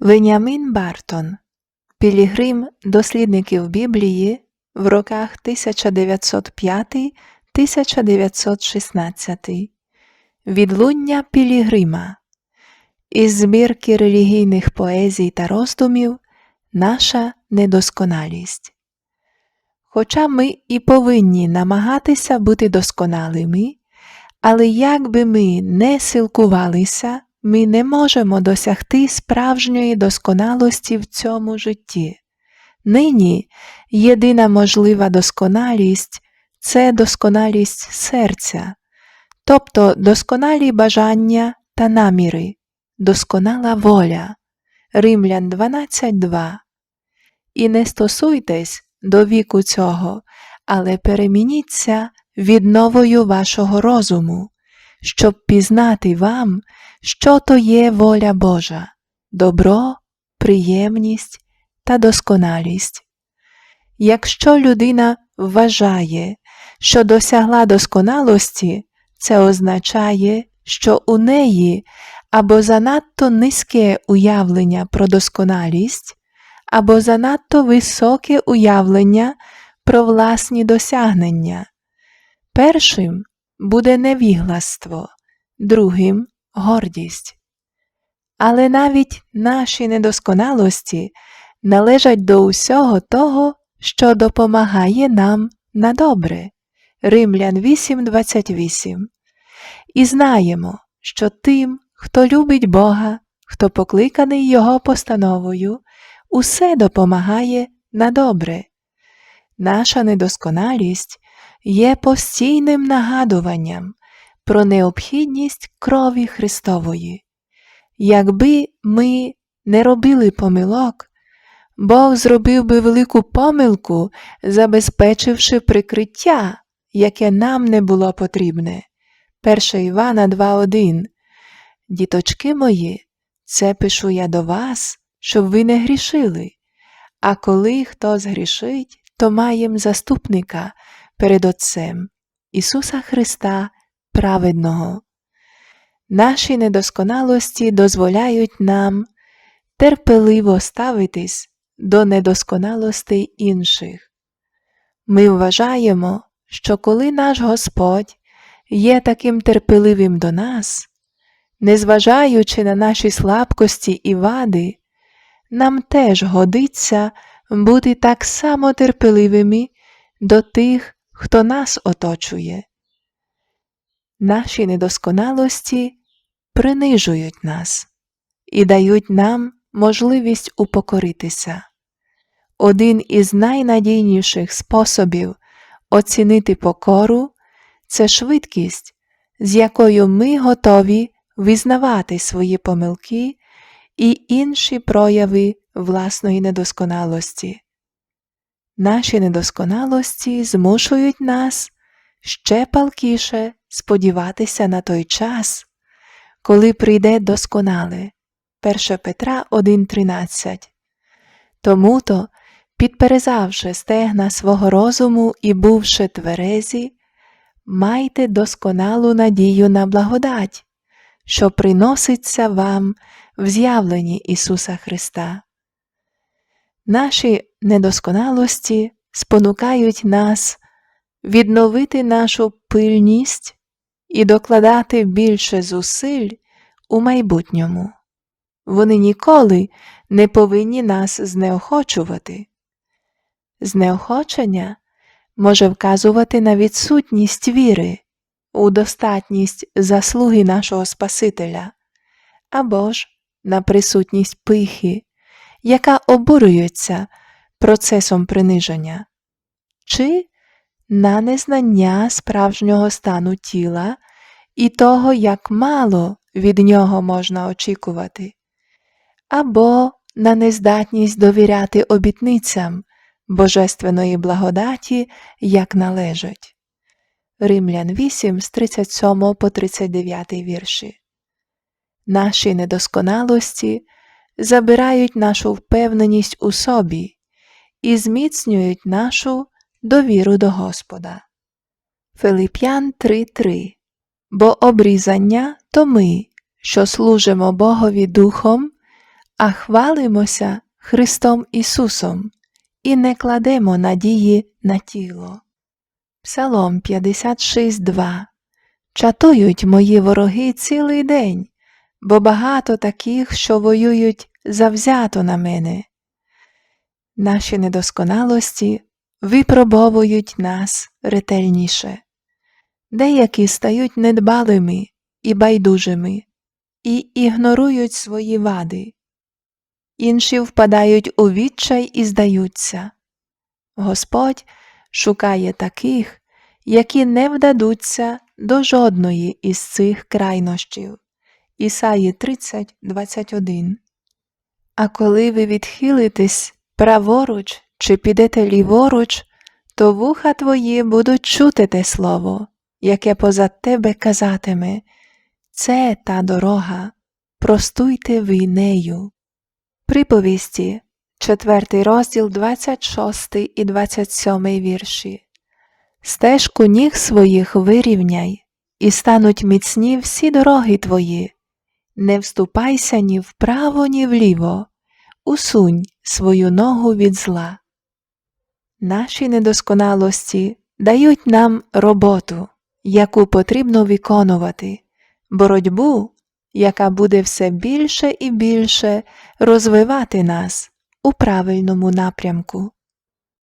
Веніамін Бартон Пілігрим дослідників Біблії в роках 1905-1916 Відлуння Пілігрима Із збірки релігійних поезій та роздумів Наша недосконалість. Хоча ми і повинні намагатися бути досконалими, але як би ми не силкувалися, ми не можемо досягти справжньої досконалості в цьому житті. Нині єдина можлива досконалість це досконалість серця, тобто досконалі бажання та наміри, досконала воля. Римлян 12.2 І не стосуйтесь до віку цього, але перемініться відновою вашого розуму, щоб пізнати вам, що то є воля Божа, добро, приємність та досконалість. Якщо людина вважає, що досягла досконалості, це означає, що у неї або занадто низьке уявлення про досконалість, або занадто високе уявлення про власні досягнення. Першим буде невігластво, другим гордість. Але навіть наші недосконалості належать до усього того, що допомагає нам на добре. Римлян 8.28 І знаємо, що тим, хто любить Бога, хто покликаний Його постановою, усе допомагає на добре. Наша недосконалість є постійним нагадуванням про необхідність крові Христової. Якби ми не робили помилок, Бог зробив би велику помилку, забезпечивши прикриття, яке нам не було потрібне. 1 Івана 2.1 Діточки мої, це пишу я до вас, щоб ви не грішили. А коли хто згрішить, то маєм заступника перед Отцем Ісуса Христа праведного. Наші недосконалості дозволяють нам терпеливо ставитись до недосконалостей інших. Ми вважаємо, що коли наш Господь є таким терпеливим до нас, незважаючи на наші слабкості і вади, нам теж годиться бути так само терпеливими до тих, хто нас оточує. Наші недосконалості принижують нас і дають нам можливість упокоритися. Один із найнадійніших способів оцінити покору це швидкість, з якою ми готові визнавати свої помилки і інші прояви власної недосконалості. Наші недосконалості змушують нас ще палкіше сподіватися на той час, коли прийде досконале. 1 Петра 1.13 Тому то, підперезавши стегна свого розуму і бувши тверезі, майте досконалу надію на благодать, що приноситься вам в з'явленні Ісуса Христа. Наші недосконалості спонукають нас відновити нашу пильність і докладати більше зусиль у майбутньому. Вони ніколи не повинні нас знеохочувати. Знеохочення може вказувати на відсутність віри, у достатність заслуги нашого Спасителя, або ж на присутність пихи, яка обурюється процесом приниження, чи на незнання справжнього стану тіла і того, як мало від нього можна очікувати, або на нездатність довіряти обітницям Божественної благодаті, як належить. Римлян 8 з 37 по 39 вірші. Наші недосконалості забирають нашу впевненість у собі і зміцнюють нашу довіру до Господа. Филип'ян 3.3 Бо обрізання то ми, що служимо Богові Духом, а хвалимося Христом Ісусом і не кладемо надії на тіло. Псалом 56.2 Чатують мої вороги цілий день, бо багато таких, що воюють завзято на мене. Наші недосконалості випробовують нас ретельніше. Деякі стають недбалими і байдужими і ігнорують свої вади. Інші впадають у відчай і здаються. Господь шукає таких, які не вдадуться до жодної із цих крайнощів. Ісаї 30, 21. А коли ви відхилитесь праворуч чи підете ліворуч, то вуха твої будуть чути те слово, яке позад тебе казатиме Це та дорога, простуйте ви нею. Приповісті, 4 розділ 26 і 27 вірші. Стежку ніг своїх вирівняй, і стануть міцні всі дороги твої. Не вступайся ні вправо, ні вліво, усунь свою ногу від зла. Наші недосконалості дають нам роботу, яку потрібно виконувати, боротьбу, яка буде все більше і більше розвивати нас у правильному напрямку.